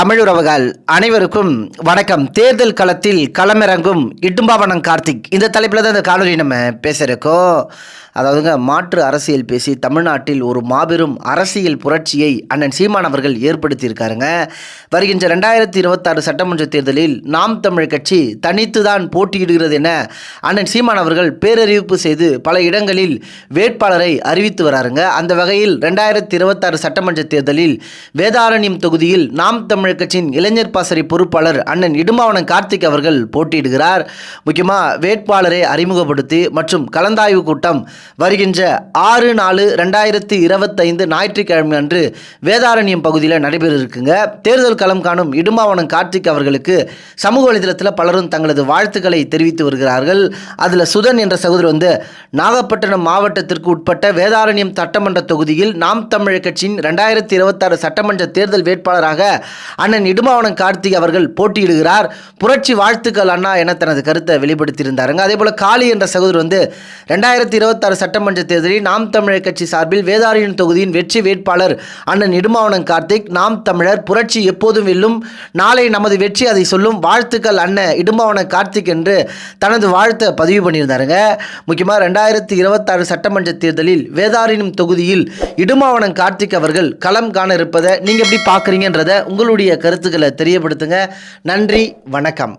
தமிழுறவுகள் அனைவருக்கும் வணக்கம். தேர்தல் களத்தில் களமிறங்கும் இட்டும்பாவனம் கார்த்திக். இந்த தலைப்பில் தான் இந்த காணொலி நம்ம பேசுகிறோம் அதாவதுங்க மாற்று அரசியல் பேசி தமிழ்நாட்டில் ஒரு மாபெரும் அரசியல் புரட்சியை அண்ணன் சீமான் அவர்கள் ஏற்படுத்தியிருக்காருங்க. வருகின்ற ரெண்டாயிரத்தி இருபத்தாறு சட்டமன்ற தேர்தலில் நாம் தமிழ் கட்சி தனித்து தான் போட்டியிடுகிறது என அண்ணன் சீமான் அவர்கள் பேரறிவிப்பு செய்து பல இடங்களில் வேட்பாளரை அறிவித்து வராருங்க. அந்த வகையில் ரெண்டாயிரத்தி இருபத்தாறு சட்டமன்ற தேர்தலில் வேதாரண்யம் தொகுதியில் நாம் தமிழ் கட்சியின் இளைஞர் பாசறை பொறுப்பாளர் அண்ணன் இடுமாவனம் கார்த்திக் அவர்கள் போட்டியிடுகிறார். முக்கியமாக வேட்பாளரை அறிமுகப்படுத்தி மற்றும் கலந்தாய்வு கூட்டம் வருகின்ற ஆறு நாலு ரெண்டாயிரத்தி இருபத்தைந்து ஞாயிற்றுக்கிழமை அன்று வேதாரண்யம் பகுதியில் நடைபெற இருக்குங்க தேர்தல் களம் காணும் இடுமாவனம் கார்த்திக் அவர்களுக்கு சமூக வலைதளத்தில் பலரும் தங்களது வாழ்த்துக்களை தெரிவித்து வருகிறார்கள். அதில் சுதன் என்ற சகோதரர் வந்து நாகப்பட்டினம் மாவட்டத்திற்கு உட்பட்ட வேதாரண்யம் சட்டமன்ற தொகுதியில் நாம் தமிழர் கட்சியின் ரெண்டாயிரத்தி இருபத்தாறு சட்டமன்ற தேர்தல் வேட்பாளராக அண்ணன் இடுமாவனம் கார்த்திக் அவர்கள் போட்டியிடுகிறார். புரட்சி வாழ்த்துக்கள் அண்ணா என தனது கருத்தை வெளிப்படுத்தியிருந்தாருங்க. அதே போல் காளி என்ற சகோதரர் வந்து ரெண்டாயிரத்தி இருபத்தாறு சட்டமன்ற தேர்தலில் நாம் தமிழர் கட்சி சார்பில் வேதாரண்யம் தொகுதியின் வெற்றி வேட்பாளர் அண்ணன் நெடுமாவனம் கார்த்திக் நாம் தமிழர் புரட்சி எப்போதும் வெல்லும் நாளை நமது வெற்றி அதை சொல்லும் வாழ்த்துக்கள் அண்ணன் இடுமாவனம் கார்த்திக் என்று தனது வாழ்த்தை பதிவு பண்ணியிருந்தாருங்க. முக்கியமாக ரெண்டாயிரத்தி இருபத்தாறு சட்டமன்ற தேர்தலில் வேதாரண்யம் தொகுதியில் இடுமாவனம் கார்த்திக் அவர்கள் களம் காண இருப்பதை நீங்கள் எப்படி பார்க்குறீங்கன்றதை உங்களுடைய கருத்துக்களை தெரியப்படுத்துங்க. நன்றி வணக்கம்.